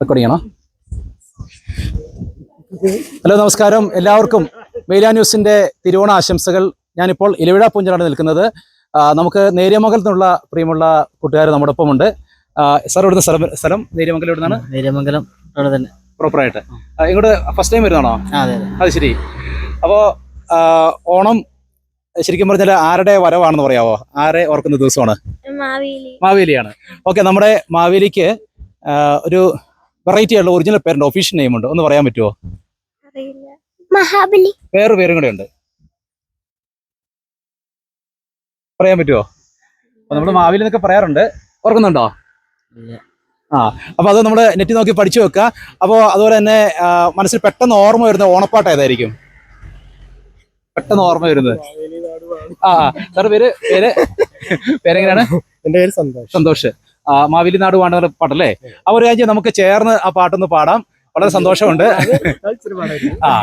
Record ആണോ hello നമസ്കാരം. എല്ലാവർക്കും മെയിലാ ന്യൂസിന്റെ തിരുവോണ ആശംസകൾ. ഞാനിപ്പോൾ ഇലവിഴ പൂഞ്ചലാണ് നിൽക്കുന്നത്. നമുക്ക് നേര്യമംഗലത്ത് നിന്നുള്ള പ്രിയമുള്ള കൂട്ടുകാർ നമ്മുടെ ഒപ്പമുണ്ട് സാർ ഇവിടുന്ന് സ്ഥലം സ്ഥലം നേര്യമംഗലം ഇവിടുന്നാണ് നേര്യമംഗലം അവിടെ തന്നെ. പ്രോപ്പറായിട്ട് ആയിട്ട്. ഇങ്ങോട്ട് ഫസ്റ്റ് ടൈം വരുന്നതാണോ? അതെ അതെ. അത് ശരി. അപ്പോൾ ഓണം ശരിക്കും പറഞ്ഞാൽ ആരുടെ വരവാണെന്ന് പറയാവോ? ആരെ ഓർക്കുന്ന ദിവസമാണ്? മാവേലി. മാവേലിയാണ്. ഓക്കെ നമ്മുടെ മാവേലിക്ക് ഒരു വെറൈറ്റി ആയിട്ടുള്ള ഒറിജിനൽ പേരുണ്ട് ഒഫീഷ്യൽ നെയിം ഉണ്ട്? ഒന്ന് പറയാൻ പറ്റുമോ മഹാബലി. വേറെ പേരും കൂടെ ഉണ്ട്. പറയാൻ പറ്റുമോ അപ്പൊ നമ്മൾ മാവേലി എന്നൊക്കെ പറയാറുണ്ട്. ഓർക്കുന്നുണ്ടോ? ആ അപ്പൊ അത് നമ്മൾ നെറ്റിൽ നോക്കി പഠിച്ചു വെക്കുക അപ്പോൾ അതുപോലെ തന്നെ മനസ്സിൽ പെട്ടെന്ന് ഓർമ്മ വരുന്ന ഓണപ്പാട്ട് ഏതായിരിക്കും? പെട്ടെന്ന് ഓർമ്മ വരുന്നത്. ആ സാറ് പേര്? പേര്? പേരെങ്ങനെയാണ്? എന്റെ പേര് സന്തോഷ്. സന്തോഷ്. മാവേലി നാട് പാടുന്ന പാട്ടല്ലേ? ആ ഒരു കാര്യം നമുക്ക് ചേർന്ന് ആ പാട്ടൊന്ന് പാടാം. വളരെ സന്തോഷമുണ്ട്. ആ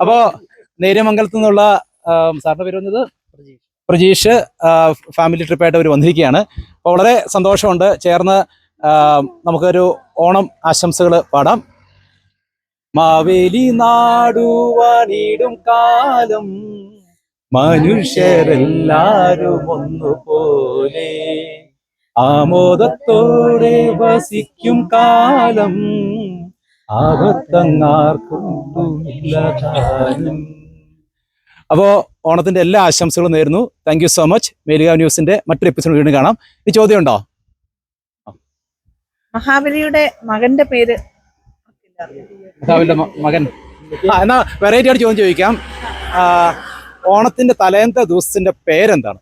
അപ്പോ നേര്യമംഗലത്ത് നിന്നുള്ള സാറിന്റെ പേര് വന്നത്? പ്രജീഷ്. ഫാമിലി ട്രിപ്പായിട്ട് അവർ വന്നിരിക്കുകയാണ്. അപ്പോൾ വളരെ സന്തോഷമുണ്ട്. ചേർന്ന് നമുക്കൊരു ഓണം ആശംസകൾ പാടാം. മാവേലി നാടുവാണിടും കാലം. മനുഷ്യരെല്ലാരും ഒന്നുപോലെ. ആമോദത്തോടെ വസിക്കും കാലം. അപ്പോ ഓണത്തിന്റെ എല്ലാ ആശംസകളും നേരുന്നു. താങ്ക് യു സോ മച്ച് മേലിക ന്യൂസിന്റെ മറ്റൊരു എപ്പിസോഡ് വീണ്ടും കാണാം. ഈ ചോദ്യം ഉണ്ടോ മഹാബലിയുടെ മകന്റെ പേര് രാവിലെ മകൻ. ആ എന്നാ വെറൈറ്റി ആയിട്ട് ചോദ്യം ചോദിക്കാം. ഓണത്തിന്റെ തലേന്നത്തെ ദിവസത്തിന്റെ പേരെന്താണ്?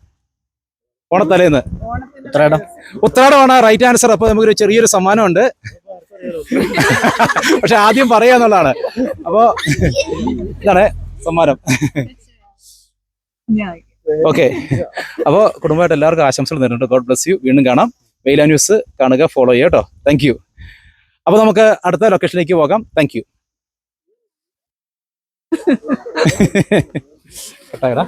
ഓണത്തലേന്ന്. ഉത്രാടം ഉത്രാടമാണ് റൈറ്റ് ആൻസർ അപ്പൊ നമുക്കൊരു ചെറിയൊരു സമ്മാനമുണ്ട്. പക്ഷെ ആദ്യം പറയാന്നുള്ളതാണ് അപ്പോ ഇതാണ് സമ്മാനം. ഓക്കെ. അപ്പോൾ കുടുംബമായിട്ട് എല്ലാവർക്കും ആശംസകൾ നേരിട്ടുണ്ട് ഗോഡ് ബ്ലസ് യു വീണ്ടും കാണാം. വെയില ന്യൂസ് കാണുക ഫോളോ ചെയ്യുക കേട്ടോ. താങ്ക് യു അപ്പോൾ നമുക്ക് അടുത്ത ലൊക്കേഷനിലേക്ക് പോകാം. Thank you കട്ടാകടാ